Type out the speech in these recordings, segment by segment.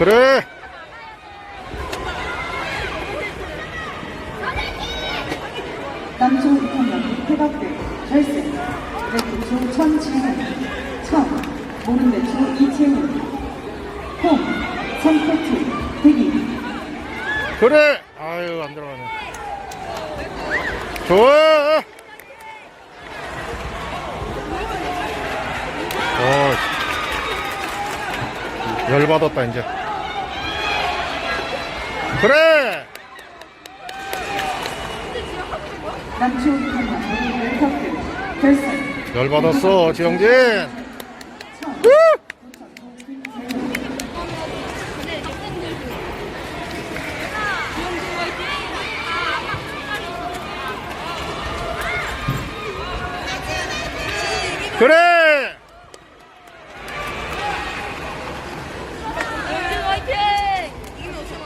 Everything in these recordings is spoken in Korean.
그래. 남조 2학년 태박대 결승 레프초 천지훈 청 모른대초 이채훈 홈 선코트 대기 그래. 아유, 안 들어가네. 좋아. 어, 열받았다, 이제. 그래. 남조 2학년 웰커트 결승 열받았어, 지영진. 그래. 화이팅! 이기면 5천 원.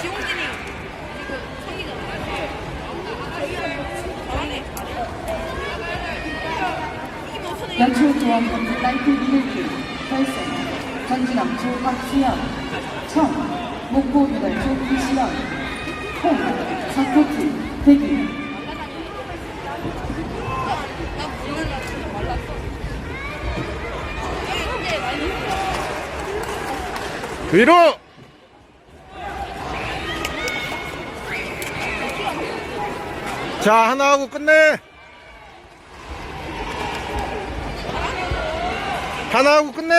지용진이 지금 성이가 잘하네. 이기면 5천 원. 연초 조합원 라이트 미들기 결승 전진남초 박수현 청 목포 유달초 이시연 홈 선코트 대기 뒤로. 자, 하나 하고 끝내. 하나 하고 끝내.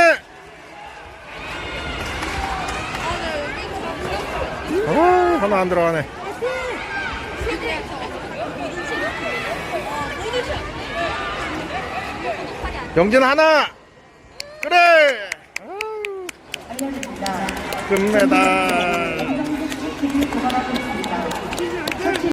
어, 하나 안 들어가네. 영진 하나. 그래. 끝내다.